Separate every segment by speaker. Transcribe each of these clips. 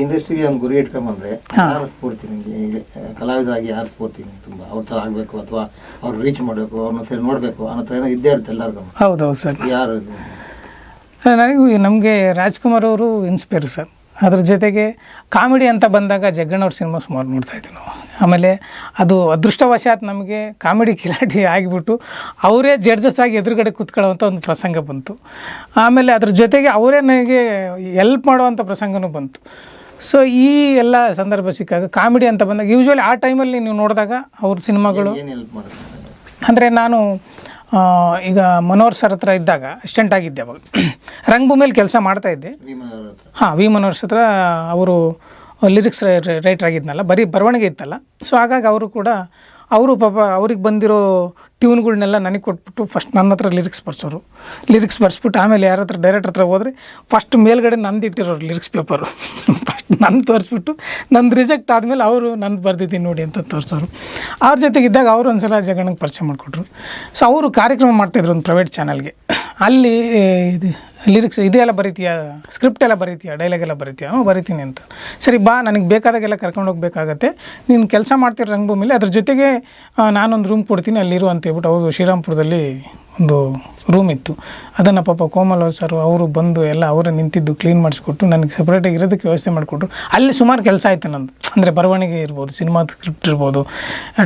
Speaker 1: ಇಂಡಸ್ಟ್ರಿಗೆ ಒಂದು ಗುರಿ ಇಟ್ಕೊಂಬಂದ್ರೆ ಯಾರು ಸ್ಫೂರ್ತಿ ನಿಮಗೆ? ಕಲಾವಿದರಾಗಿ ಯಾರು ಸ್ಫೂರ್ತಿ ನಿಮ್ಗೆ ತುಂಬ? ಅವ್ರ ಥರ ಆಗಬೇಕು ಅಥವಾ ಅವ್ರು ರೀಚ್ ಮಾಡಬೇಕು ಅವ್ರನ್ನ ಸರಿ ನೋಡಬೇಕು ಅನ್ನೋ ಥರ ಏನೋ ಇದ್ದೇ ಇರುತ್ತೆ ಎಲ್ಲರಿಗೂ?
Speaker 2: ಹೌದೌದು ಸರ್.
Speaker 1: ಯಾರು?
Speaker 2: ನನಗೂ ನಮಗೆ ರಾಜ್ಕುಮಾರ್ ಅವರು ಇನ್ಸ್ಪೈರ್ ಸರ್. ಅದ್ರ ಜೊತೆಗೆ ಕಾಮಿಡಿ ಅಂತ ಬಂದಾಗ ಜಗ್ಗಣ್ಣವ್ರ ಸಿನಿಮಾ ಸುಮಾರು ನೋಡ್ತಾ ಇದ್ವಿ ನಾವು. ಆಮೇಲೆ ಅದು ಅದೃಷ್ಟವಶಾತ್ ನಮಗೆ ಕಾಮಿಡಿ ಕಿಲಾಡಿ ಆಗಿಬಿಟ್ಟು ಅವರೇ ಜಡ್ಜಸ್ ಆಗಿ ಎದುರುಗಡೆ ಕೂತ್ಕೊಳ್ಳೋವಂಥ ಒಂದು ಪ್ರಸಂಗ ಬಂತು. ಆಮೇಲೆ ಅದ್ರ ಜೊತೆಗೆ ಅವರೇ ನನಗೆ ಎಲ್ಪ್ ಮಾಡುವಂಥ ಪ್ರಸಂಗನೂ ಬಂತು. ಸೊ ಈ ಎಲ್ಲ ಸಂದರ್ಭ ಸಿಕ್ಕಾಗ ಕಾಮಿಡಿ ಅಂತ ಬಂದಾಗ ಯೂಶ್ವಲಿ ಆ ಟೈಮಲ್ಲಿ ನೀವು ನೋಡಿದಾಗ ಅವ್ರ ಸಿನಿಮಾಗಳು ಅಂದರೆ ನಾನು ಈಗ ಮನೋಹರ್ ಸರ್ ಹತ್ರ ಇದ್ದಾಗ ಅಸಿಸ್ಟೆಂಟ್ ಆಗಿದ್ದೆ ಅವಾಗ. ರಂಗಭೂಮಿಯಲ್ಲಿ ಕೆಲಸ ಮಾಡ್ತಾ ಇದ್ದೆ.
Speaker 1: ವಿಮಲ್ ಅವ್ರ ಹತ್ರ.
Speaker 2: ಹಾಂ ವಿ ಮನೋಹರ್ ಹತ್ರ ಅವರು ಲಿರಿಕ್ಸ್ ರೈಟರ್ ಆಗಿದ್ನಲ್ಲ, ಬರೀ ಬರವಣಿಗೆ ಇತ್ತಲ್ಲ. ಸೊ ಹಾಗಾಗಿ ಅವರು ಕೂಡ, ಅವರು ಪಾಪ, ಅವ್ರಿಗೆ ಬಂದಿರೋ ಟ್ಯೂನ್ಗಳನ್ನೆಲ್ಲ ನನಗೆ ಕೊಟ್ಬಿಟ್ಟು ಫಸ್ಟ್ ನನ್ನ ಹತ್ರ ಲಿರಿಕ್ಸ್ ಬರ್ಸೋರು. ಲಿರಿಕ್ಸ್ ಬರ್ಸ್ಬಿಟ್ಟು ಆಮೇಲೆ ಯಾರ ಹತ್ರ ಡೈರೆಕ್ಟರ್ ಹತ್ರ ಹೋದರೆ ಫಸ್ಟ್ ಮೇಲ್ಗಡೆ ನಂದು ಇಟ್ಟಿರೋರು ಲಿರಿಕ್ಸ್ ಪೇಪರು ಫಸ್ಟ್ ನನ್ನ ತೋರಿಸ್ಬಿಟ್ಟು ನಂದು ರಿಜೆಕ್ಟ್ ಆದಮೇಲೆ ಅವರು ನಂದು ಬರ್ದಿದ್ದೀನಿ ನೋಡಿ ಅಂತ ತೋರಿಸೋರು. ಅವ್ರ ಜೊತೆಗಿದ್ದಾಗ ಅವರು ಒಂದು ಸಲ ಜಗಣಕ್ಕೆ ಪರಿಚಯ ಮಾಡಿಕೊಟ್ರು. ಸೊ ಅವರು ಕಾರ್ಯಕ್ರಮ ಮಾಡ್ತಾಯಿದ್ರು ಒಂದು ಪ್ರೈವೇಟ್ ಚಾನಲ್ಗೆ ಅಲ್ಲಿ ಇದು ಲಿರಿಕ್ಸ್ ಇದೆಲ್ಲ ಬರೀತೀಯಾ? ಸ್ಕ್ರಿಪ್ಟ್ ಎಲ್ಲ ಬರೀತೀಯಾ? ಡೈಲಾಗ್ ಎಲ್ಲ ಬರೀತೀಯಾ? ಬರಿತೀನಿ ಅಂತ. ಸರಿ, ಬಾ, ನನಗೆ ಬೇಕಾದಾಗೆಲ್ಲ ಕರ್ಕೊಂಡು ಹೋಗ್ಬೇಕಾಗತ್ತೆ. ನೀನು ಕೆಲಸ ಮಾಡ್ತೀರ ರಂಗಭೂಮಿಲಿ ಅದ್ರ ಜೊತೆಗೆ ನಾನೊಂದು ರೂಮ್ ಕೊಡ್ತೀನಿ, ಅಲ್ಲಿರು ಅಂತ ಹೇಳ್ಬಿಟ್ಟು ಅವರು ಶ್ರೀರಾಮ್ಪುರದಲ್ಲಿ ಒಂದು ರೂಮ್ ಇತ್ತು. ಅದನ್ನು ಪಾಪ ಕೋಮಲ್ ಸರ್ ಅವರು ಬಂದು ಎಲ್ಲ ಅವರೇ ನಿಂತಿದ್ದು ಕ್ಲೀನ್ ಮಾಡಿಸ್ಕೊಟ್ಟು ನನಗೆ ಸಪ್ರೇಟಾಗಿ ಇರೋದಕ್ಕೆ ವ್ಯವಸ್ಥೆ ಮಾಡಿಕೊಟ್ರು. ಅಲ್ಲಿ ಸುಮಾರು ಕೆಲಸ ಆಯಿತು ನಂದು. ಅಂದರೆ ಬರವಣಿಗೆ ಇರ್ಬೋದು ಸಿನಿಮಾ ಸ್ಕ್ರಿಪ್ಟ್ ಇರ್ಬೋದು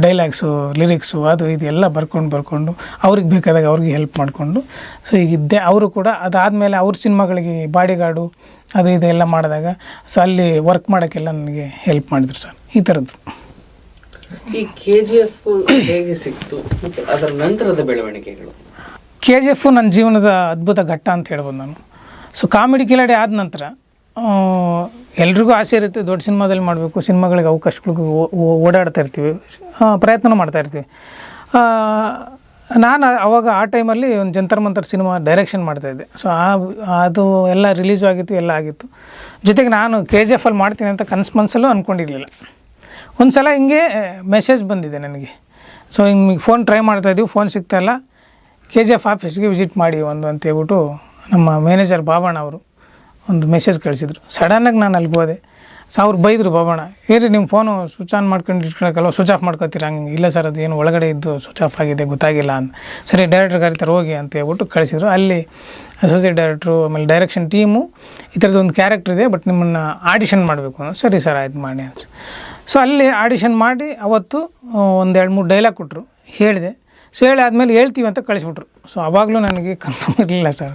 Speaker 2: ಡೈಲಾಗ್ಸು ಲಿರಿಕ್ಸು ಅದು ಇದು ಎಲ್ಲ ಬರ್ಕೊಂಡು ಬರ್ಕೊಂಡು ಅವ್ರಿಗೆ ಬೇಕಾದಾಗ ಅವ್ರಿಗೆ ಹೆಲ್ಪ್ ಮಾಡಿಕೊಂಡು. ಸೊ ಈಗಿದ್ದೆ ಅವರು ಕೂಡ ಅದಾದಮೇಲೆ ಅವ್ರ ಸಿನಿಮಾಗಳಿಗೆ ಬಾಡಿಗಾರ್ಡು ಅದು ಇದೆಲ್ಲ ಮಾಡಿದಾಗ ಸೊ ಅಲ್ಲಿ ವರ್ಕ್ ಮಾಡೋಕ್ಕೆಲ್ಲ ನನಗೆ ಹೆಲ್ಪ್ ಮಾಡಿದ್ರು ಸರ್ ಈ ಥರದ್ದು.
Speaker 3: ಈ ಕೆ ಜಿ ಎಫ್ ಹೇಗೆ ಸಿಕ್ತು? ಮತ್ತು ಅದರ ನಂತರದ ಬೆಳವಣಿಗೆಗಳು?
Speaker 2: ಕೆ ಜಿ ಎಫ್ ನನ್ನ ಜೀವನದ ಅದ್ಭುತ ಘಟ್ಟ ಅಂತ ಹೇಳ್ಬೋದು ನಾನು. ಸೊ ಕಾಮಿಡಿ ಕಿಲಾಡಿ ಆದ ನಂತರ ಎಲ್ರಿಗೂ ಆಸೆ ಇರುತ್ತೆ ದೊಡ್ಡ ಸಿನಿಮಾದಲ್ಲಿ ಮಾಡಬೇಕು ಸಿನಿಮಾಗಳಿಗೆ ಅವಕಾಶಗಳಿಗೆ ಓಡಾಡ್ತಾ ಇರ್ತೀವಿ ಪ್ರಯತ್ನ ಮಾಡ್ತಾ ಇರ್ತೀವಿ. ನಾನು ಅವಾಗ ಆ ಟೈಮಲ್ಲಿ ಒಂದು ಜಂತರ್ ಮಂತರ್ ಸಿನಿಮಾ ಡೈರೆಕ್ಷನ್ ಮಾಡ್ತಾ ಇದ್ದೆ. ಸೊ ಆ ಅದು ಎಲ್ಲ ರಿಲೀಸು ಆಗಿತ್ತು, ಎಲ್ಲ ಆಗಿತ್ತು. ಜೊತೆಗೆ ನಾನು ಕೆ ಜಿ ಎಫಲ್ಲಿ ಮಾಡ್ತೀನಿ ಅಂತ ಕನಸು ಮನಸ್ಸಲ್ಲೂ ಅಂದ್ಕೊಂಡಿರಲಿಲ್ಲ ಒಂದು ಸಲ ಹಿಂಗೆ ಮೆಸೇಜ್ ಬಂದಿದೆ ನನಗೆ. ಸೊ ಹಿಂಗೆ ಫೋನ್ ಟ್ರೈ ಮಾಡ್ತಾ ಇದ್ದೀವಿ ಫೋನ್ ಸಿಗ್ತಾಯಿಲ್ಲ ಕೆ ಜಿ ಎಫ್ ಆಫೀಸ್ಗೆ ವಿಸಿಟ್ ಮಾಡಿ ಒಂದು ಅಂತ ಹೇಳ್ಬಿಟ್ಟು ನಮ್ಮ ಮ್ಯಾನೇಜರ್ ಬಾಬಣ್ಣ ಅವರು ಒಂದು ಮೆಸೇಜ್ ಕಳಿಸಿದ್ರು. ಸಡನ್ನಾಗಿ ನಾನು ಅಲ್ಲಿಗೆ ಹೋದೆ. ಸೊ ಅವ್ರು ಬೈದರು ಬಾಬಣ್ಣ. ಏರಿ ನಿಮ್ಮ ಫೋನು ಸ್ವಿಚ್ ಆನ್ ಮಾಡ್ಕೊಂಡು ಇಟ್ಕೊಳಕ್ಕಲ್ಲ ಸ್ವಿಚ್ ಆಫ್ ಮಾಡ್ಕೊತೀರ ಹಂಗೆ? ಇಲ್ಲ ಸರ್ ಅದು ಏನು ಒಳಗಡೆ ಇದ್ದು ಸ್ವಿಚ್ ಆಫ್ ಆಗಿದೆ, ಗೊತ್ತಾಗಿಲ್ಲ ಅಂತ. ಸರಿ ಡೈರೆಕ್ಟ್ರ್ ಕರೀತಾರೆ ಹೋಗಿ ಅಂತ ಹೇಳ್ಬಿಟ್ಟು ಕಳಿಸಿದ್ರು. ಅಲ್ಲಿ ಅಸೋಸಿಯೇಟ್ ಡೈರೆಕ್ಟ್ರು ಆಮೇಲೆ ಡೈರೆಕ್ಷನ್ ಟೀಮು ಈ ಥರದ್ದು ಒಂದು ಕ್ಯಾರೆಕ್ಟರ್ ಇದೆ ಬಟ್ ನಿಮ್ಮನ್ನು ಆಡಿಷನ್ ಮಾಡಬೇಕು ಸರಿ ಸರ್ ಆಯ್ತು ಮಾಡಿ ಅಂತ. ಸೊ ಅಲ್ಲಿ ಆಡಿಷನ್ ಮಾಡಿ, ಅವತ್ತು ಒಂದು ಎರಡು ಮೂರು ಡೈಲಾಗ್ ಕೊಟ್ಟರು ಹೇಳಿದೆ. ಸೊ ಹೇಳಿ ಆದಮೇಲೆ ಹೇಳ್ತೀವಿ ಅಂತ ಕಳಿಸ್ಬಿಟ್ರು. ಸೊ ಅವಾಗಲೂ ನನಗೆ ಕನ್ಫರ್ಮ್ ಇರಲಿಲ್ಲ ಸರ್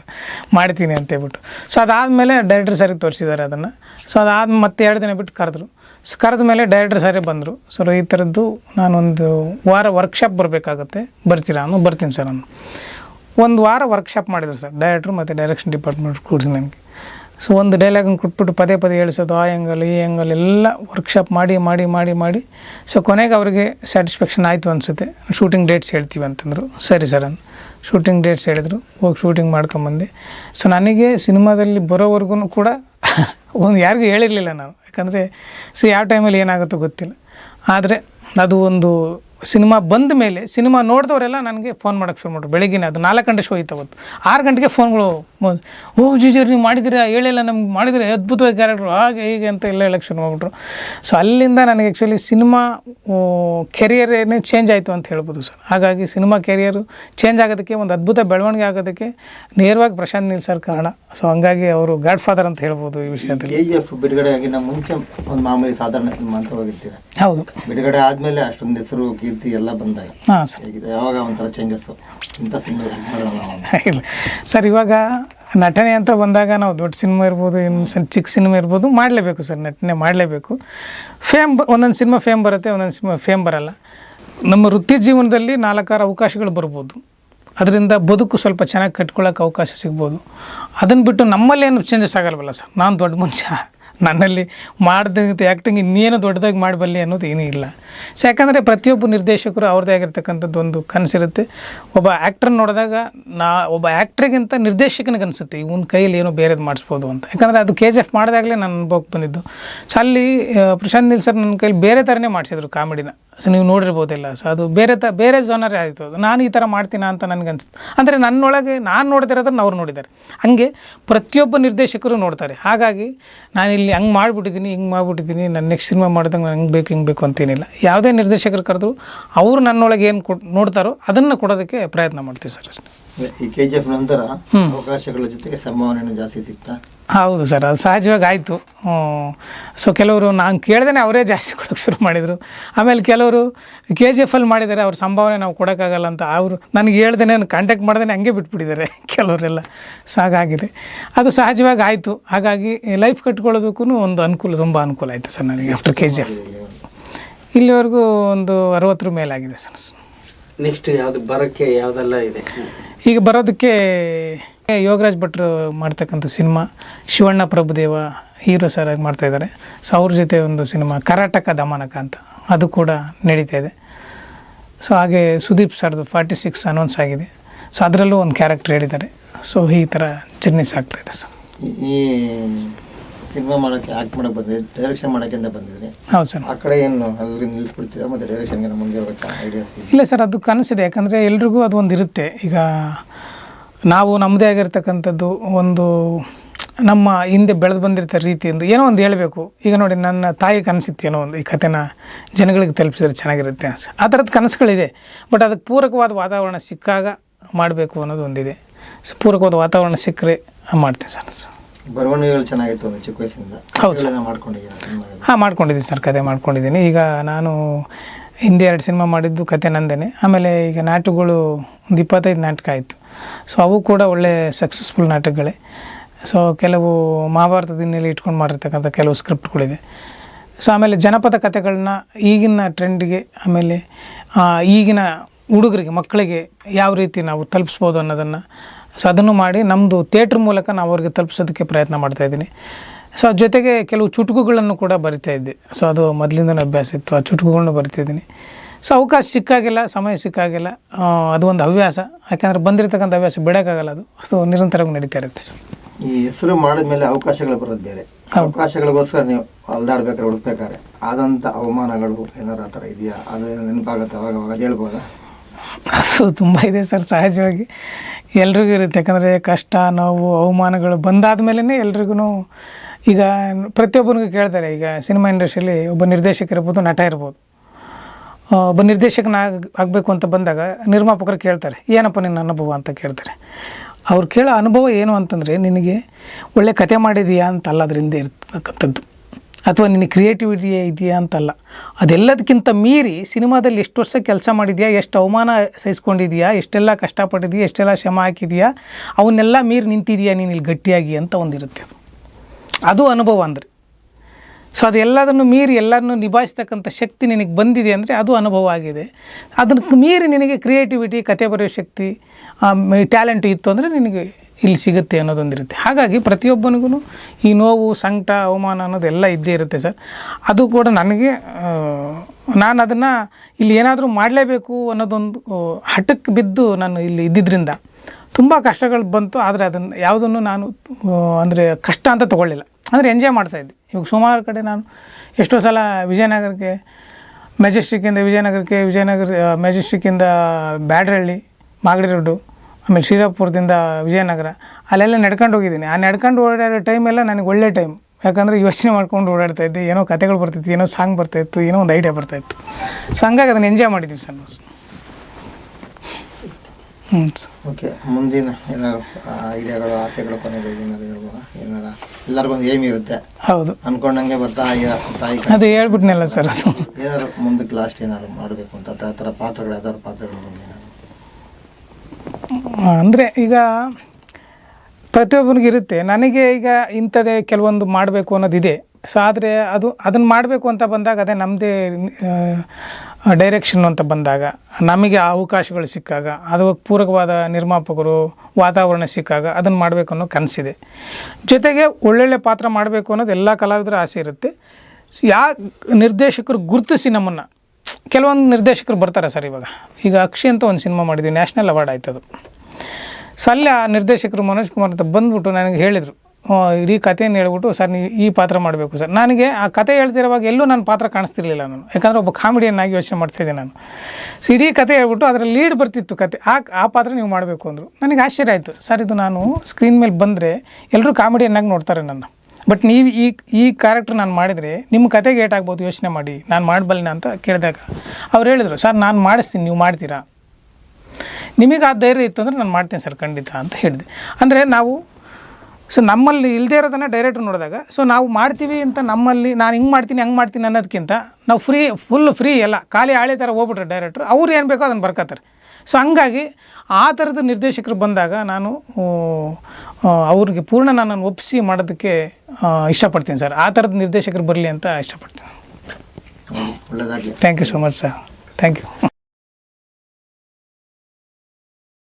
Speaker 2: ಮಾಡ್ತೀನಿ ಅಂತ ಹೇಳ್ಬಿಟ್ಟು. ಸೊ ಅದಾದಮೇಲೆ ಡೈರೆಕ್ಟರ್ ಸರಿಗೆ ತೋರಿಸಿದ್ದಾರೆ ಅದನ್ನು. ಸೊ ಅದಾದ ಮತ್ತೆ ಎರಡು ದಿನ ಬಿಟ್ಟು ಕರೆದ್ರು. ಸೊ ಕರೆದ ಮೇಲೆ ಡೈರೆಕ್ಟರ್ ಸರೇ ಬಂದರು. ಸೊ ಈ ಥರದ್ದು ನಾನೊಂದು ವಾರ ವರ್ಕ್ಶಾಪ್ ಬರಬೇಕಾಗತ್ತೆ. ಬರ್ತೀರಾ? ನಾನು ಬರ್ತೀನಿ ಸರ್ ನಾನು. ಒಂದು ವಾರ ವರ್ಕ್ಶಾಪ್ ಮಾಡಿದ್ರು ಸರ್ ಡೈರೆಕ್ಟ್ರು ಮತ್ತು ಡೈರೆಕ್ಷನ್ ಡಿಪಾರ್ಟ್ಮೆಂಟ್ ಕೂಡಿಸಿ ನನಗೆ. ಸೊ ಒಂದು ಡೈಲಾಗನ್ನು ಕೊಟ್ಬಿಟ್ಟು ಪದೇ ಪದೇ ಹೇಳಿಸೋದು, ಆ ಆ್ಯಂಗಲ್ ಈ ಆ್ಯಂಗಲ್ ಎಲ್ಲ ವರ್ಕ್ಶಾಪ್ ಮಾಡಿ ಮಾಡಿ ಮಾಡಿ ಮಾಡಿ. ಸೊ ಕೊನೆಗೆ ಅವರಿಗೆ ಸ್ಯಾಟಿಸ್ಫ್ಯಾಕ್ಷನ್ ಆಯಿತು ಅನಿಸುತ್ತೆ. ಶೂಟಿಂಗ್ ಡೇಟ್ಸ್ ಹೇಳ್ತೀವಿ ಅಂತಂದರು. ಸರಿ ಸರ್ ಅಂತ ಶೂಟಿಂಗ್ ಡೇಟ್ಸ್ ಹೇಳಿದರು. ಹೋಗಿ ಶೂಟಿಂಗ್ ಮಾಡ್ಕೊಂಬಂದೆ ಸೊ ನನಗೆ ಸಿನಿಮಾದಲ್ಲಿ ಬರೋವರೆಗೂ ಕೂಡ ಒಂದು ಯಾರಿಗೂ ಹೇಳಿರಲಿಲ್ಲ ನಾನು. ಯಾಕಂದರೆ, ಸೊ, ಯಾವ ಟೈಮಲ್ಲಿ ಏನಾಗುತ್ತೋ ಗೊತ್ತಿಲ್ಲ. ಆದರೆ, ಅದು ಒಂದು ಸಿನಿಮಾ ಬಂದ ಮೇಲೆ, ಸಿನಿಮಾ ನೋಡಿದವರೆಲ್ಲ ನನಗೆ ಫೋನ್ ಮಾಡೋಕ್ಕೆ ಶುರು ಮಾಡ್ರು. ಬೆಳಗ್ಗೆ ಅದು ನಾಲ್ಕು ಗಂಟೆ ಶೋ ಇತ್ತು ಅವತ್ತು. ಆರು ಗಂಟೆಗೆ ಫೋನ್ಗಳು ಓ ಜೀಜರ್ ನೀವು ಮಾಡಿದ್ರೆ? ಹೇಳಿಲ್ಲ ನಮ್ಗೆ ಮಾಡಿದರೆ? ಅದ್ಭುತವಾಗಿ ಕ್ಯಾರೆಕ್ಟ್ರು ಹಾಗೆ ಹೀಗೆ ಅಂತ ಎಲ್ಲ ಎಲೆಕ್ಷನ್ ಹೋಗ್ಬಿಟ್ರು. ಮಾಡಿಬಿಟ್ರು ಸೊ ಅಲ್ಲಿಂದ ನನಗೆ ಆ್ಯಕ್ಚುಲಿ ಸಿನಿಮಾ ಕೆರಿಯರೇನೇ ಚೇಂಜ್ ಆಯಿತು ಅಂತ ಹೇಳ್ಬೋದು ಸರ್ ಹಾಗಾಗಿ ಸಿನಿಮಾ ಕೆರಿಯರು ಚೇಂಜ್ ಆಗೋದಕ್ಕೆ ಒಂದು ಅದ್ಭುತ ಬೆಳವಣಿಗೆ ಆಗೋದಕ್ಕೆ ನೇರವಾಗಿ ಪ್ರಶಾಂತ್ ನೀಲ್ ಸರ್ ಕಾರಣ. ಸೊ ಹಂಗಾಗಿ ಅವರು ಗಾಡ್ ಫಾದರ್ ಅಂತ ಹೇಳ್ಬೋದು ಈ ವಿಷಯದಲ್ಲಿ.
Speaker 1: ಜಿ ಆಗಿನ ಮುಂಚೆ ಒಂದು ಮಾಮೂಲಿ ಸಾಧಾರಣ ಸಿನಿಮಾ ಅಂತ ಹೋಗಿರ್ತೀರ?
Speaker 2: ಹೌದು.
Speaker 1: ಬಿಡುಗಡೆ ಆದಮೇಲೆ ಅಷ್ಟೊಂದು ಹೆಸರು ಕೀರ್ತಿ ಎಲ್ಲ ಬಂದಾಗ
Speaker 2: ಹಾಂ ಸರ್
Speaker 1: ಯಾವಾಗ ಒಂಥರ ಚೇಂಜಸ್ಸು ಇಂಥ ಸಿನಿಮಾ
Speaker 2: ಇಲ್ಲ. ಸರ್ ಇವಾಗ ನಟನೆ ಅಂತ ಬಂದಾಗ ನಾವು ದೊಡ್ಡ ಸಿನಿಮಾ ಇರ್ಬೋದು, ಇನ್ನು ಸಣ್ಣ ಚಿಕ್ಕ ಸಿನಿಮಾ ಇರ್ಬೋದು ಮಾಡಲೇಬೇಕು ಸರ್, ನಟನೆ ಮಾಡಲೇಬೇಕು. ಫೇಮ್ ಒಂದೊಂದು ಸಿನಿಮಾ ಫೇಮ್ ಬರುತ್ತೆ, ಒಂದೊಂದು ಸಿನಿಮಾ ಫೇಮ್ ಬರಲ್ಲ. ನಮ್ಮ ವೃತ್ತಿ ಜೀವನದಲ್ಲಿ ನಾಲ್ಕಾರು ಅವಕಾಶಗಳು ಬರ್ಬೋದು. ಅದರಿಂದ ಬದುಕು ಸ್ವಲ್ಪ ಚೆನ್ನಾಗಿ ಕಟ್ಕೊಳ್ಳೋಕೆ ಅವಕಾಶ ಸಿಗ್ಬೋದು. ಅದನ್ನು ಬಿಟ್ಟು ನಮ್ಮಲ್ಲೇನು ಚೇಂಜಸ್ ಆಗಲ್ವಲ್ಲ ಸರ್? ನಾನು ದೊಡ್ಡ ಮನುಷ್ಯ. ನನ್ನಲ್ಲಿ ಮಾಡಿದಂಥ ಆ್ಯಕ್ಟಿಂಗ್ ಇನ್ನೇನು ದೊಡ್ಡದಾಗಿ ಮಾಡಬಲ್ಲೆ ಅನ್ನೋದು ಏನೂ ಇಲ್ಲ. ಸೊ ಯಾಕಂದರೆ ಪ್ರತಿಯೊಬ್ಬ ನಿರ್ದೇಶಕರು ಅವ್ರದ್ದೇ ಆಗಿರ್ತಕ್ಕಂಥದ್ದು ಒಂದು ಕನಸಿರುತ್ತೆ ಒಬ್ಬ ಆ್ಯಕ್ಟ್ರ್ ನೋಡಿದಾಗ ನಾ, ಒಬ್ಬ ಆ್ಯಕ್ಟ್ರಿಗಿಂತ ನಿರ್ದೇಶಕನಿಗೆ ಅನಿಸುತ್ತೆ, ಇವನ ಕೈಯಲ್ಲಿ ಏನೋ ಬೇರೆದು ಮಾಡಿಸ್ಬೋದು ಅಂತ. ಯಾಕಂದರೆ ಅದು ಕೆ ಜಿ ಎಫ್ ಮಾಡಿದಾಗಲೇ ನಾನು ಅನುಭವಕ್ಕೆ ಬಂದಿದ್ದು. ಸೊ ಅಲ್ಲಿ ಪ್ರಶಾಂತ್ ನೀಲ್ ಸರ್ ನನ್ನ ಕೈಲಿ ಬೇರೆ ಥರನೇ ಮಾಡಿಸಿದ್ರು ಕಾಮಿಡಿನ. ಸೊ ನೀವು ನೋಡಿರ್ಬೋದಿಲ್ಲ. ಸೊ ಅದು ಬೇರೆ ತ, ಬೇರೆ ಜೋನರೇ ಆಯಿತು ಅದು. ನಾನು ಈ ಥರ ಮಾಡ್ತೀನ ಅಂತ ನನಗೆ ಅನ್ಸುತ್ತೆ. ಅಂದರೆ ನನ್ನೊಳಗೆ ನಾನು ನೋಡ್ದಿರೋದನ್ನ ಅವ್ರು ನೋಡಿದ್ದಾರೆ. ಹಂಗೆ ಪ್ರತಿಯೊಬ್ಬ ನಿರ್ದೇಶಕರು ನೋಡ್ತಾರೆ. ಹಾಗಾಗಿ ನಾನಿಲ್ಲಿ ಹಂಗೆ ಮಾಡಿಬಿಟ್ಟಿದ್ದೀನಿ ಹಿಂಗೆ ಮಾಡಿಬಿಟ್ಟಿದ್ದೀನಿ ನಾನು ನೆಕ್ಸ್ಟ್ ಸಿನಿಮಾ ಮಾಡಿದಂಗೆ ಹೆಂಗೆ ಬೇಕು ಹಿಂಗೆ ಬೇಕು ಅಂತೇನಿಲ್ಲ. ಯಾವುದೇ ನಿರ್ದೇಶಕರು ಕರೆದ್ರು ಅವರು ನನ್ನೊಳಗೆ ಏನು ಕೊಟ್ಟು ನೋಡ್ತಾರೋ ಅದನ್ನು ಕೊಡೋದಕ್ಕೆ ಪ್ರಯತ್ನ ಮಾಡ್ತೀವಿ ಸರ್ ಅಷ್ಟೇ.
Speaker 1: ಈ ಕೆ ಜಿ ಎಫ್ ನಂತರ ಅವಕಾಶಗಳ ಜೊತೆಗೆ ಸಂಭಾವನೆಯನ್ನು ಜಾಸ್ತಿ ಸಿಗ್ತಾ?
Speaker 2: ಹೌದು ಸರ್ ಅದು ಸಹಜವಾಗಿ ಆಯಿತು. ಸೊ ಕೆಲವರು ನಾನು ಕೇಳ್ದೇ ಅವರೇ ಜಾಸ್ತಿ ಕೊಡೋಕ್ಕೆ ಶುರು ಮಾಡಿದರು. ಆಮೇಲೆ ಕೆಲವರು ಕೆ ಜಿ ಎಫಲ್ಲಿ ಮಾಡಿದ್ದಾರೆ ಅವ್ರ ಸಂಭಾವನೆ ನಾವು ಕೊಡೋಕ್ಕಾಗಲ್ಲ ಅಂತ ಅವರು ನನಗೆ ಹೇಳ್ದೇ ಕಾಂಟ್ಯಾಕ್ಟ್ ಮಾಡ್ದೇ ಹಂಗೆ ಬಿಟ್ಬಿಟ್ಟಿದ್ದಾರೆ ಕೆಲವರೆಲ್ಲ. ಸೊ ಹಾಗಾಗಿದೆ. ಅದು ಸಹಜವಾಗಿ ಆಯಿತು. ಹಾಗಾಗಿ ಲೈಫ್ ಕಟ್ಕೊಳ್ಳೋದಕ್ಕೂ ಒಂದು ಅನುಕೂಲ ತುಂಬ ಅನುಕೂಲ ಆಯಿತು ಸರ್ ನನಗೆ ಆಫ್ಟರ್ ಕೆ ಜಿ ಎಫ್ ಇಲ್ಲಿವರೆಗೂ ಒಂದು ಅರವತ್ತರ ಮೇಲಾಗಿದೆ ಸರ್.
Speaker 3: ನೆಕ್ಸ್ಟ್ ಯಾವುದು ಬರೋಕ್ಕೆ ಯಾವುದೆಲ್ಲ ಇದೆ?
Speaker 2: ಈಗ ಬರೋದಕ್ಕೆ ಯೋಗರಾಜ್ ಭಟ್ರು ಮಾಡ್ತಕ್ಕಂಥ cinema Shivanna Prabhudeva hero sir ಆಗಿ ಮಾಡ್ತಾ ಇದ್ದಾರೆ ಸೊ ಅವ್ರ ಜೊತೆ ಒಂದು ಸಿನಿಮಾ ಕರಾಟಕ ದಮನಕ ಅಂತ. ಅದು ಕೂಡ ನಡೀತಾ ಇದೆ. ಸೊ ಹಾಗೆ ಸುದೀಪ್ ಸರ್ದು ಫಾರ್ಟಿ ಸಿಕ್ಸ್ ಅನೌನ್ಸ್ ಆಗಿದೆ. ಸೊ ಅದರಲ್ಲೂ ಒಂದು ಕ್ಯಾರೆಕ್ಟರ್ ಹೇಳಿದ್ದಾರೆ. ಸೊ ಈ ಥರ ಜರ್ನೀಸ್ ಆಗ್ತಾ ಇದೆ ಸರ್
Speaker 1: ಈ- ಸಿನಿಮಾ ಮಾಡೋಕ್ಕೆ ಆಕ್ಟ್ ಮಾಡಕ್ಕೆ ಬಂದಿದ್ರಿ ಡೈರೆಕ್ಷನ್ ಅಂತ ಬಂದಿದ್ರಿ
Speaker 2: ಹೌದು ಸರ್
Speaker 1: ಆ ಕಡೆ ಏನು ಅಲ್ಲಿ ನಿಲ್ಲಿಸ್ಬಿಡ್ತೀರಾ ಮತ್ತು ಡೈರೆಕ್ಷನ್ಗೆ ಮುಂದೆ ಹೋಗೋಕ್ಕೆ ಐಡಿಯಾಸ್
Speaker 2: ಇಲ್ಲ ಸರ್ ಅದು ಕನಸಿದೆ. ಯಾಕಂದರೆ ಎಲ್ರಿಗೂ ಅದು ಒಂದು ಇರುತ್ತೆ ಈಗ ನಾವು ನಮ್ಮದೇ ಆಗಿರ್ತಕ್ಕಂಥದ್ದು ಒಂದು ನಮ್ಮ ಹಿಂದೆ ಬೆಳೆದು ಬಂದಿರ್ತ ರೀತಿಯಿಂದ ಏನೋ ಒಂದು ಹೇಳಬೇಕು. ಈಗ ನೋಡಿ ನನ್ನ ತಾಯಿ ಕನಸಿತ್ತು ಏನೋ ಒಂದು ಈ ಕಥೆನ ಜನಗಳಿಗೆ ತಲುಪಿಸಿದ್ರೆ ಚೆನ್ನಾಗಿರುತ್ತೆ ಅನ್ಸ ಆ ಥರದ ಕನಸುಗಳಿದೆ. ಬಟ್ ಅದಕ್ಕೆ ಪೂರಕವಾದ ವಾತಾವರಣ ಸಿಕ್ಕಾಗ ಮಾಡಬೇಕು ಅನ್ನೋದು ಒಂದಿದೆ. ಸೊ ಪೂರಕವಾದ ವಾತಾವರಣ ಸಿಕ್ಕರೆ ಮಾಡ್ತೀನಿ ಸರ್.
Speaker 1: ಬರವಣಿಗೆಗಳು ಚೆನ್ನಾಗಿತ್ತು ಒಂದು ಚಿಕ್ಕ ವಯಸ್ಸಿಂದ
Speaker 2: ಹೌದು ಹಾಂ ಮಾಡ್ಕೊಂಡಿದ್ದೀನಿ ಸರ್ ಕತೆ ಮಾಡ್ಕೊಂಡಿದ್ದೀನಿ. ಈಗ ನಾನು ಹಿಂದೆ ಎರಡು ಸಿನಿಮಾ ಮಾಡಿದ್ದು ಕತೆ ನಂದೇನೆ. ಆಮೇಲೆ ಈಗ ನಾಟಕಗಳು ಒಂದು ಇಪ್ಪತ್ತೈದು ನಾಟಕ ಆಯಿತು. ಸೊ ಅವು ಕೂಡ ಒಳ್ಳೆ ಸಕ್ಸಸ್ಫುಲ್ ನಾಟಕಗಳೇ. ಸೊ ಕೆಲವು ಮಹಾಭಾರತದ ಹಿನ್ನೆಲೆ ಇಟ್ಕೊಂಡು ಮಾಡಿರ್ತಕ್ಕಂಥ ಕೆಲವು ಸ್ಕ್ರಿಪ್ಟ್ಗಳಿದೆ ಸೊ ಆಮೇಲೆ ಜನಪದ ಕಥೆಗಳನ್ನ ಈಗಿನ ಟ್ರೆಂಡ್ಗೆ ಆಮೇಲೆ ಈಗಿನ ಹುಡುಗರಿಗೆ, ಮಕ್ಕಳಿಗೆ ಯಾವ ರೀತಿ ನಾವು ತಲುಪಿಸ್ಬೋದು ಅನ್ನೋದನ್ನು, ಸೊ, ಅದನ್ನು ಮಾಡಿ ನಮ್ಮದು ಥಿಯೇಟ್ರ್ ಮೂಲಕ ನಾವು ಅವ್ರಿಗೆ ತಲುಪಿಸೋದಕ್ಕೆ ಪ್ರಯತ್ನ ಮಾಡ್ತಾಯಿದ್ದೀನಿ ಸೊ ಜೊತೆಗೆ ಕೆಲವು ಚುಟುಕುಗಳನ್ನು ಕೂಡ ಬರಿತಾ ಇದ್ದೆ. ಸೊ ಅದು ಮೊದಲಿಂದನೂ ಅಭ್ಯಾಸ ಇತ್ತು. ಆ ಚುಟುಕುಗಳನ್ನು ಬರಿತಿದ್ದೀನಿ ಸೊ ಅವಕಾಶ ಸಿಕ್ಕಾಗಿಲ್ಲ ಸಮಯ ಸಿಕ್ಕಾಗಿಲ್ಲ. ಅದು ಒಂದು ಹವ್ಯಾಸ. ಯಾಕೆಂದರೆ ಬಂದಿರತಕ್ಕಂಥ ಹವ್ಯಾಸ ಬಿಡೋಕ್ಕಾಗಲ್ಲ ಅದು. ಸೊ ನಿರಂತರವಾಗಿ ನಡೀತಾ ಇರುತ್ತೆ ಸರ್.
Speaker 1: ಈ ಹೆಸರು ಮಾಡಿದ್ಮೇಲೆ ಅವಕಾಶಗಳು ಬರೋದು ಬೇರೆ. ಅವಕಾಶಗಳಿಗೋಸ್ಕರ ನೀವು ಅಲ್ದಾಡ್ಬೇಕಾದ್ರೆ ಹುಡುಕ್ಬೇಕಾದ್ರೆ ಆದಂಥ ಅವಮಾನಗಳು ಏನಾರು ಆ ಥರ ಇದೆಯಾ? ಅದು ನೆನಪಾಗುತ್ತೆ ಅವಾಗ ಅವಾಗ ಹೇಳ್ಬೋದಾ?
Speaker 2: ಅದು ತುಂಬ ಇದೆ ಸರ್ ಸಹಜವಾಗಿ. ಎಲ್ರಿಗೂ ಇರುತ್ತೆ. ಯಾಕಂದರೆ ಕಷ್ಟ ನೋವು ಅವಮಾನಗಳು ಬಂದಾದ ಮೇಲೇ ಎಲ್ರಿಗೂ ಈಗ ಪ್ರತಿಯೊಬ್ಬನಿಗೂ ಕೇಳ್ತಾರೆ. ಈಗ ಸಿನಿಮಾ ಇಂಡಸ್ಟ್ರಿಯಲ್ಲಿ ಒಬ್ಬ ನಿರ್ದೇಶಕ ಇರ್ಬೋದು ನಟ ಇರ್ಬೋದು. ಒಬ್ಬ ನಿರ್ದೇಶಕನ ಆಗಬೇಕು ಅಂತ ಬಂದಾಗ ನಿರ್ಮಾಪಕರು ಕೇಳ್ತಾರೆ, ಏನಪ್ಪ ನಿನ್ನ ಅನುಭವ ಅಂತ ಕೇಳ್ತಾರೆ. ಅವ್ರು ಕೇಳೋ ಅನುಭವ ಏನು ಅಂತಂದರೆ, ನಿನಗೆ ಒಳ್ಳೆ ಕತೆ ಮಾಡಿದೀಯಾ ಅಂತಲ್ಲ ಅದರಿಂದ ಇರ್ತಕ್ಕಂಥದ್ದು. ಅಥವಾ ನಿನಗೆ ಕ್ರಿಯೇಟಿವಿಟಿ ಇದೆಯಾ ಅಂತಲ್ಲ ಅದೆಲ್ಲದಕ್ಕಿಂತ ಮೀರಿ ಸಿನಿಮಾದಲ್ಲಿ ಎಷ್ಟು ವರ್ಷ ಕೆಲಸ ಮಾಡಿದೆಯಾ, ಎಷ್ಟು ಅವಮಾನ ಸಹಿಸ್ಕೊಂಡಿದೆಯಾ, ಎಷ್ಟೆಲ್ಲ ಕಷ್ಟಪಟ್ಟಿದೆಯಾ, ಎಷ್ಟೆಲ್ಲ ಶ್ರಮ ಹಾಕಿದೆಯಾ, ಅವನ್ನೆಲ್ಲ ಮೀರಿ ನಿಂತಿದೆಯಾ ನೀನು ಇಲ್ಲಿ ಗಟ್ಟಿಯಾಗಿ ಅಂತ ಒಂದಿರುತ್ತೆ ಅದು ಅನುಭವ ಅಂದರೆ. ಸೊ ಅದೆಲ್ಲದನ್ನು ಮೀರಿ ಎಲ್ಲರನ್ನು ನಿಭಾಯಿಸ್ತಕ್ಕಂಥ ಶಕ್ತಿ ನಿನಗೆ ಬಂದಿದೆ ಅಂದರೆ ಅದು ಅನುಭವ ಆಗಿದೆ. ಅದನ್ನು ಮೀರಿ ನಿನಗೆ ಕ್ರಿಯೇಟಿವಿಟಿ ಕತೆ ಬರೆಯೋ ಶಕ್ತಿ ಟ್ಯಾಲೆಂಟ್ ಇತ್ತು ಅಂದರೆ ನಿನಗೆ ಇಲ್ಲಿ ಸಿಗುತ್ತೆ ಅನ್ನೋದೊಂದಿರುತ್ತೆ ಹಾಗಾಗಿ ಪ್ರತಿಯೊಬ್ಬನಿಗೂ ಈ ನೋವು, ಸಂಕಟ, ಅವಮಾನ ಅನ್ನೋದೆಲ್ಲ ಇದ್ದೇ ಇರುತ್ತೆ ಸರ್. ಅದು ಕೂಡ ನನಗೆ ನಾನು ಅದನ್ನು ಇಲ್ಲಿ ಏನಾದರೂ ಮಾಡಲೇಬೇಕು ಅನ್ನೋದೊಂದು ಹಠಕ್ಕೆ ಬಿದ್ದು ನಾನು ಇಲ್ಲಿ ಇದ್ದಿದ್ದರಿಂದ ತುಂಬ ಕಷ್ಟಗಳು ಬಂತು, ಆದರೆ ಅದನ್ನು ಯಾವುದನ್ನು ನಾನು ಅಂದರೆ ಕಷ್ಟ ಅಂತ ತೊಗೊಳ್ಳಿಲ್ಲ. ಅಂದರೆ ಎಂಜಾಯ್ ಮಾಡ್ತಾಯಿದ್ದೆ ಇವಾಗ ಸುಮಾರು ಕಡೆ ನಾನು ಎಷ್ಟೋ ಸಲ ವಿಜಯನಗರಕ್ಕೆ ಮೆಜೆಸ್ಟಿಕ್ಕಿಂದ ವಿಜಯನಗರಕ್ಕೆ, ವಿಜಯನಗರ ಮೆಜೆಸ್ಟಿಕ್ಕಿಂದ ಬ್ಯಾಡ್ರಳ್ಳಿ ಮಾಗಡಿ ರೋಡು ಆಮೇಲೆ ಶ್ರೀರಾಪುರದಿಂದ ವಿಜಯನಗರ, ಅಲ್ಲೆಲ್ಲ ನಡ್ಕೊಂಡು ಹೋಗಿದ್ದೀನಿ. ಆ ನಡ್ಕೊಂಡು ಓಡಾಡೋ ಟೈಮೆಲ್ಲ ನನಗೆ ಒಳ್ಳೆ ಟೈಮ್ ಯಾಕಂದರೆ ಯೋಚನೆ ಮಾಡ್ಕೊಂಡು ಓಡಾಡ್ತಾ ಇದ್ದೆ. ಏನೋ ಕತೆಗಳು ಬರ್ತಿತ್ತು ಏನೋ ಸಾಂಗ್ ಬರ್ತಾಯಿತ್ತು ಏನೋ ಒಂದು ಐಡಿಯಾ ಬರ್ತಾಯಿತ್ತು ಸೊ ಹಂಗಾಗಿ ಅದನ್ನು ಎಂಜಾಯ್ ಮಾಡಿದ್ದೀವಿ ಸರ್ ನಾವು ಹ್ಞೂ ಸರ್
Speaker 1: ಓಕೆ ಮುಂದಿನ ಏನಾದ್ರು ಐಡಿಯಾಗಳು ಆಸೆಗಳು ಕೊನೆಗೆ ಏನಾದ್ರು ಹೇಳ್ಬೋದಾ? ಏನಾರ ಎಲ್ಲರಿಗೊಂದು ಏಮ್ ಇರುತ್ತೆ.
Speaker 2: ಹೌದು.
Speaker 1: ಅನ್ಕೊಂಡಂಗೆ ಬರ್ತಾ ತಾಯಿ
Speaker 2: ಅದು ಹೇಳ್ಬಿಟ್ನಲ್ಲ ಸರ್ ಅದು.
Speaker 1: ಏನಾದ್ರು ಮುಂದಕ್ಕೆ ಲಾಸ್ಟ್ ಏನಾದ್ರು ಮಾಡಬೇಕು ಅಂತ ಆ ಥರ ಪಾತ್ರಗಳು ಯಾವ್ದಾದ್ರು ಪಾತ್ರಗಳು
Speaker 2: ಅಂದರೆ ಈಗ ಪ್ರತಿಯೊಬ್ಬನಿಗೆ ಇರುತ್ತೆ ನನಗೆ ಈಗ ಇಂಥದೇ ಕೆಲವೊಂದು ಮಾಡಬೇಕು ಅನ್ನೋದಿದೆ. ಸೊ ಆದರೆ ಅದು ಅದನ್ನು ಮಾಡಬೇಕು ಅಂತ ಬಂದಾಗ ಅದೇ ನಮ್ಮದೇ ಡೈರೆಕ್ಷನ್ ಅಂತ ಬಂದಾಗ, ನಮಗೆ ಆ ಅವಕಾಶಗಳು ಸಿಕ್ಕಾಗ, ಅದು ಪೂರಕವಾದ ನಿರ್ಮಾಪಕರು, ವಾತಾವರಣ ಸಿಕ್ಕಾಗ ಅದನ್ನು ಮಾಡಬೇಕು ಅನ್ನೋ ಕನಸಿದೆ. ಜೊತೆಗೆ ಒಳ್ಳೊಳ್ಳೆ ಪಾತ್ರ ಮಾಡಬೇಕು ಅನ್ನೋದು ಎಲ್ಲ ಕಲಾವಿದರ ಆಸೆ ಇರುತ್ತೆ. ಯಾ, ನಿರ್ದೇಶಕರು ಗುರುತಿಸಿ ನಮ್ಮನ್ನು. ಕೆಲವೊಂದು ನಿರ್ದೇಶಕರು ಬರ್ತಾರೆ ಸರ್ ಇವಾಗ. ಈಗ ಅಕ್ಷಿ ಅಂತ ಒಂದು ಸಿನಿಮಾ ಮಾಡಿದ್ವಿ, ನ್ಯಾಷನಲ್ ಅವಾರ್ಡ್ ಆಯ್ತು ಅದು ಸೊ ಅಲ್ಲಿ ಆ ನಿರ್ದೇಶಕರು ಮನೋಜ್ ಕುಮಾರ್ ಅಂತ ಬಂದ್ಬಿಟ್ಟು ನನಗೆ ಹೇಳಿದರು ಇಡೀ ಕಥೆಯನ್ನು ಹೇಳ್ಬಿಟ್ಟು ಸರ್ ನೀವು ಈ ಪಾತ್ರ ಮಾಡಬೇಕು ಸರ್. ನನಗೆ ಆ ಕತೆ ಹೇಳ್ತಿರುವಾಗ ಎಲ್ಲೂ ನನ್ನ ಪಾತ್ರ ಕಾಣಿಸ್ತಿರ್ಲಿಲ್ಲ ನಾನು. ಯಾಕಂದರೆ ಒಬ್ಬ ಕಾಮಿಡಿಯನ್ ಆಗಿ ಯೋಚನೆ ಮಾಡ್ತಿದ್ದೆ ನಾನು. ಸೊ ಇಡೀ ಕತೆ ಹೇಳ್ಬಿಟ್ಟು ಅದರ ಲೀಡ್ ಬರ್ತಿತ್ತು ಕತೆ. ಆ ಆ ಪಾತ್ರ ನೀವು ಮಾಡಬೇಕು ಅಂದರು. ನನಗೆ ಆಶ್ಚರ್ಯ ಆಯಿತು. ಸರ್, ಇದು ನಾನು ಸ್ಕ್ರೀನ್ ಮೇಲೆ ಬಂದರೆ ಎಲ್ಲರೂ ಕಾಮಿಡಿಯನ್ನಾಗಿ ನೋಡ್ತಾರೆ ನನ್ನ. ಬಟ್ ನೀವು ಈ ಈ ಕ್ಯಾರೆಕ್ಟರ್ ನಾನು ಮಾಡಿದರೆ ನಿಮ್ಮ ಕತೆಗೆ ಏಟಾಗ್ಬೋದು, ಯೋಚನೆ ಮಾಡಿ. ನಾನು ಮಾಡಬಲ್ಲೆ ಅಂತ ಕೇಳಿದಾಗ ಅವ್ರು ಹೇಳಿದರು, ಸರ್, ನಾನು ಮಾಡಿಸ್ತೀನಿ, ನೀವು ಮಾಡ್ತೀರಾ? ನಿಮಗೆ ಆ ಧೈರ್ಯ ಇತ್ತು ಅಂದರೆ ನಾನು ಮಾಡ್ತೀನಿ ಸರ್, ಖಂಡಿತ ಅಂತ ಹೇಳಿದೆ. ಅಂದರೆ ನಾವು ಸೊ ನಮ್ಮಲ್ಲಿ ಇಲ್ಲದೇ ಇರೋದನ್ನು ಡೈರೆಕ್ಟ್ ನೋಡಿದಾಗ ಸೊ ನಾವು ಮಾಡ್ತೀವಿ ಅಂತ ನಮ್ಮಲ್ಲಿ ನಾನು ಹಿಂಗೆ ಮಾಡ್ತೀನಿ ಹಂಗೆ ಮಾಡ್ತೀನಿ ಅನ್ನೋದಕ್ಕಿಂತ ನಾವು ಫ್ರೀ ಫುಲ್ ಫ್ರೀ ಎಲ್ಲ ಖಾಲಿ ಆಳೆ ಥರ ಹೋಗ್ಬಿಟ್ರೆ ಡೈರೆಕ್ಟ್ರು ಅವ್ರು ಏನು ಬೇಕೋ ಅದನ್ನು ಬರ್ಕೋತಾರೆ ಸೊ ಹಂಗಾಗಿ ಆ ಥರದ ನಿರ್ದೇಶಕರು ಬಂದಾಗ ನಾನು ಅವ್ರಿಗೆ ಪೂರ್ಣ ನನ್ನನ್ನು ಒಪ್ಪಿಸಿ ಮಾಡೋದಕ್ಕೆ ಇಷ್ಟಪಡ್ತೀನಿ ಸರ್. ಆ ಥರದ ನಿರ್ದೇಶಕರು ಬರಲಿ ಅಂತ ಇಷ್ಟಪಡ್ತೀನಿ. Thank you so much sir thank you